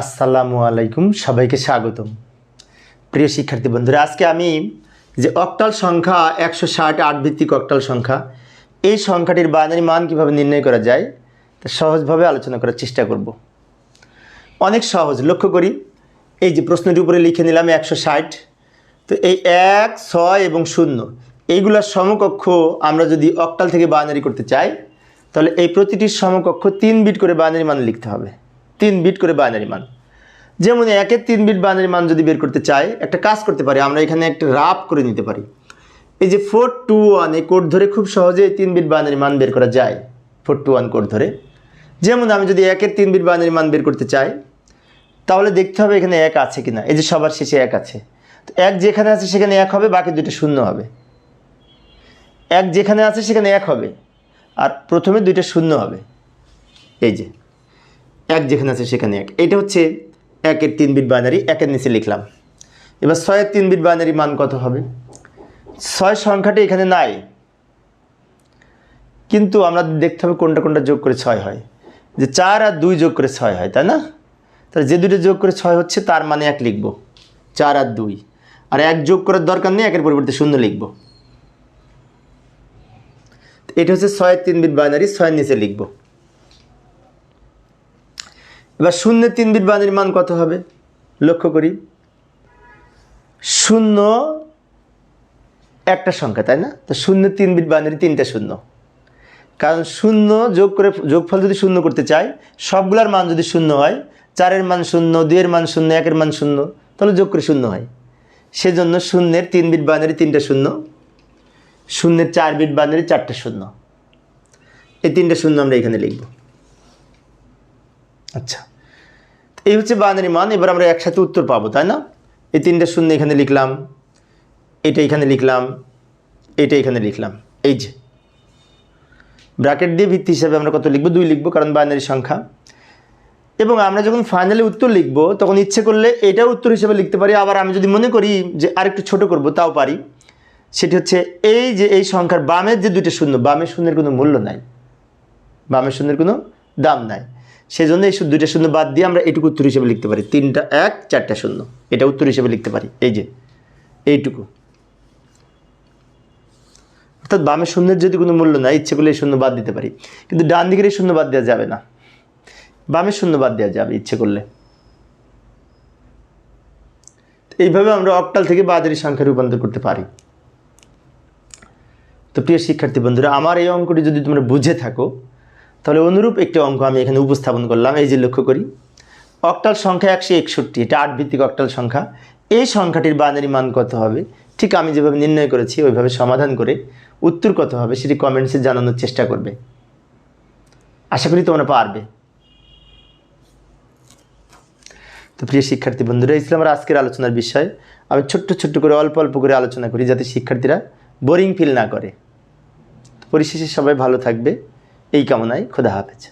আসসালামু আলাইকুম, সবাইকে স্বাগতম। প্রিয় শিক্ষার্থী বন্ধুরা, আজকে আমি যে অক্টাল সংখ্যা একশো ষাট আট ভিত্তিক অক্টাল সংখ্যা, এই সংখ্যাটির বাইনারি মান কীভাবে নির্ণয় করা যায়, তা সহজভাবে আলোচনা করার চেষ্টা করব। অনেক সহজ, লক্ষ্য করি। এই যে প্রশ্নটির উপরে লিখে নিলাম একশো ষাট, তো এই এক, ছয় এবং শূন্য এইগুলার সমকক্ষ আমরা যদি অক্টাল থেকে বাইনারি করতে চাই, তাহলে এই প্রতিটির সমকক্ষ তিন বিট করে বাইনারি মান লিখতে হবে। তিন বিট করে বাইনারি মান। যেমন একের তিন বিট বাইনারি মান যদি বের করতে চাই একটা কাজ করতে পারি, আমরা এখানে একটা রাপ করে নিতে পারি। এই যে ফোর টু ওয়ান এই কোড ধরে খুব সহজে তিন বিট বাইনারি মান বের করা যায় ফোর টু ওয়ান কোড ধরে। যেমন আমি যদি একের তিন বিট বাইনারি মান বের করতে চাই, তাহলে দেখতে হবে এখানে এক আছে কিনা। এই যে সবার শেষে এক আছে। তো এক যেখানে আছে সেখানে এক হবে, বাকি দুটো শূন্য হবে। এক যেখানে আছে সেখানে এক হবে, আর প্রথমে দুইটা শূন্য হবে। এই যে। এক যেখানে আছে সেখানে এক। এটা হচ্ছে একের তিন বিট বাইনারি একের নিচে লিখলাম। এবার ছয়ের তিন বিট বাইনারি মান কত হবে? ছয় সংখ্যাটা এখানে নাই। কিন্তু আমরা দেখতে হবে কোনটা কোনটা যোগ করে ছয় হয়। যে চার আর দুই যোগ করে ছয় হয়, তাই না? তাহলে যে দুটো যোগ করে ছয় হচ্ছে তার মানে এক লিখব। চার আর দুই। আর এক যোগ করার দরকার নেই, একের পরিবর্তে শূন্য লিখব। এটা হচ্ছে ছয়ের তিন বিট বাইনারি ছয়ের নিচে লিখব। এবার শূন্যের তিন বিট বাইনারির মান কত হবে? লক্ষ্য করি। শূন্য একটা সংখ্যা, তাই না? তো শূন্য তিন বিট বাইনারি তিনটা শূন্য। কারণ শূন্য যোগ করে, যোগফল যদি শূন্য করতে চাই, সবগুলার মান যদি শূন্য হয়, চারের মান শূন্য, দুইয়ের মান শূন্য, একের মান শূন্য, তাহলে যোগ করে শূন্য হয়। সেজন্য শূন্যের তিন বিট বাইনারি তিনটা শূন্য, শূন্যের চার বিট বাইনারি চারটা শূন্য। এই তিনটা শূন্য আমরা এখানে লিখব। আচ্ছা। এই হচ্ছে বাইনারি মান, এবার আমরা একসাথে উত্তর পাবো, তাই না? এই তিনটা শূন্য এখানে লিখলাম, এটা এখানে লিখলাম, এটা এখানে লিখলাম, এই যে। ব্র্যাকেট দিয়ে ভিত্তি হিসাবে আমরা কত লিখব? দুই লিখব, কারণ বাইনারি সংখ্যা। এবং আমরা যখন ফাইনালি উত্তর লিখব, তখন ইচ্ছে করলে এটাও উত্তর হিসেবে লিখতে পারি, আবার আমি যদি মনে করি যে আরেকটু ছোট করব, তাও পারি। সেটি হচ্ছে এই যে এই সংখ্যার বামের যে দুইটা শূন্য, বামের শূন্যের কোনো মূল্য নাই। বামের শূন্যের কোনো দাম নাই। সেই জন্য এই দুইটা শূন্য বাদ দিয়ে আমরা এটুকু উত্তর হিসেবে লিখতে পারি। তিনটা এক, চারটা শূন্য। এটা উত্তর হিসেবে লিখতে পারি। এই যে, এইটুকু। অর্থাৎ বামের শূন্যের যদি কোনো মূল্য নাই, ইচ্ছে করলে এই শূন্য বাদ দিতে পারি। কিন্তু ডান দিকের এই শূন্য বাদ দেওয়া যাবে না। বামের শূন্য বাদ দেওয়া যাবে ইচ্ছে করলে। এইভাবে আমরা অক্টাল থেকে বাজারি সংখ্যা রূপান্তর করতে পারি। তো প্রিয় শিক্ষার্থী বন্ধুরা, আমার এই অঙ্কটি যদি তোমরা বুঝে থাকো তাহলে অনুরূপ একটি অঙ্ক আমি এখানে উপস্থাপন করলাম, এই যে লক্ষ্য করি। অক্টাল সংখ্যা একশো একষট্টি, এটা আট ভিত্তিক অক্টাল সংখ্যা। এই সংখ্যাটির বাইনারি মান কত হবে? ঠিক আমি যেভাবে নির্ণয় করেছি, ওইভাবে সমাধান করে উত্তর কত হবে সেটি কমেন্টসে জানানোর চেষ্টা করবে। আশা করি তোমরা পারবে। তো প্রিয় শিক্ষার্থী বন্ধুরা ইসলাম আমার আজকের আলোচনার বিষয়। আমি ছোট্ট ছোট্ট করে, অল্প অল্প করে আলোচনা করি যাতে শিক্ষার্থীরা বোরিং ফিল না করে। পরিশেষে সবাই ভালো থাকবে। এই কামনায় খোদা হাফেজ।